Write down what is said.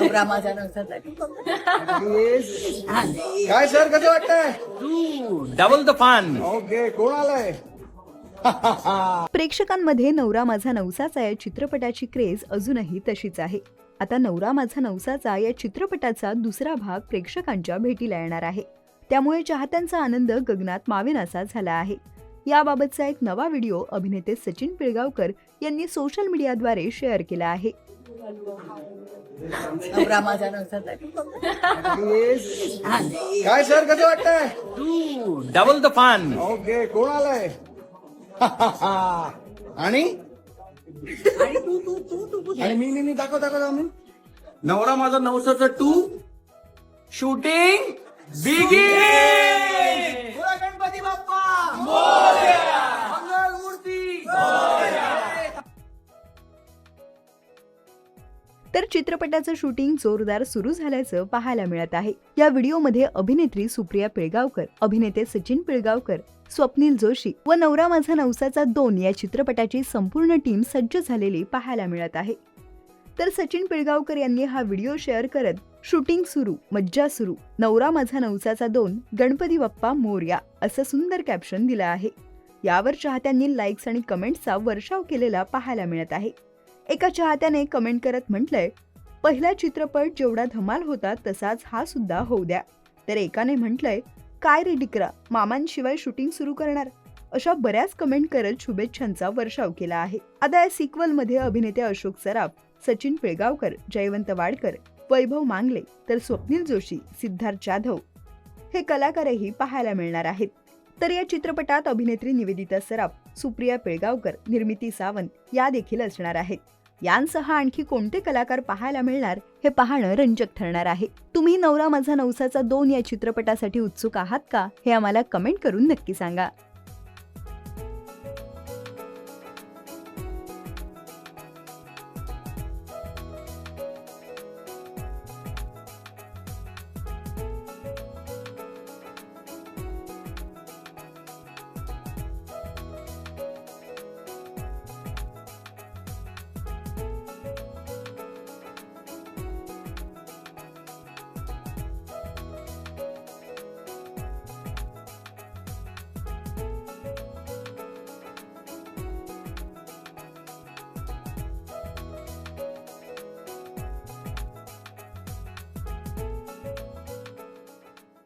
नवरा माझा नवसाचा काय सर कसं वाटतंय? डबल द फन ओके कोण आलाय? प्रेक्षकांमध्ये नवरा माझा नवसाचा या चित्रपटाची क्रेज अजूनही तशीच आहे. आता नवरा माझा नवसाचा या चित्रपटाचा दुसरा भाग प्रेक्षकांच्या भेटीला येणार आहे. त्यामुळे चाहत्यांचा आनंद गगनात मावेनासा झाला आहे. याबाबतचा एक नवा व्हिडिओ अभिनेते सचिन पिळगावकर यांनी सोशल मीडियाद्वारे शेअर केला आहे. काय सर कसं वाटतंय? डबल द फन ओके कोण आलाय? आणि? आणि मी मी मी दाखव दाखव दाखव मी. नवरा माझा नवसाचा टू. शूटिंग बिगिन तर चित्रपटाचं शूटिंग जोरदार सुरू झाल्याचं पाहायला मिळत आहे. या व्हिडिओमध्ये अभिनेत्री सुप्रिया पिळगावकर अभिनेते सचिन पिळगावकर स्वप्नील जोशी व नवरा माझा नवसाचा दोन या चित्रपटाची संपूर्ण टीम सज्ज झालेली पाहायला मिळत आहे. तर सचिन पिळगावकर यांनी हा व्हिडिओ शेअर करत शूटिंग सुरू मज्जा सुरू नवरा माझा नवसाचा दोन गणपती बाप्पा मोर्या असं सुंदर कॅप्शन दिलं आहे. यावर चाहत्यांनी लाईक्स आणि कमेंट्सचा वर्षाव केलेला पाहायला मिळत आहे. एका चाहत्याने कमेंट करत म्हटलंय पहिला चित्रपट जेवढा धमाल होता तसाच हा सुद्धा होऊ द्या. तर एकाने म्हटलंय काय रे डिकरा मामांशिवाय शूटिंग सुरू करणार? अशा बऱ्याच कमेंट करत शुभेच्छांचा वर्षाव केला आहे. आता या सिक्वलमध्ये अभिनेते अशोक सराफ सचिन पिळगावकर जयवंत वाडकर वैभव मांगले तर स्वप्नील जोशी सिद्धार्थ जाधव हे कलाकारही पाहायला मिळणार आहेत. तर या चित्रपटात अभिनेत्री निवेदिता सराफ सुप्रिया पिळगावकर निर्मिती सावंत या देखील असणार आहेत. यांसह आणखी कोणते कलाकार पाहायला मिळणार हे पाहणं रंजक ठरणार आहे. तुम्ही नवरा माझा नवसाचा दोन या चित्रपटासाठी उत्सुक आहात का? हे आम्हाला कमेंट करून नक्की सांगा.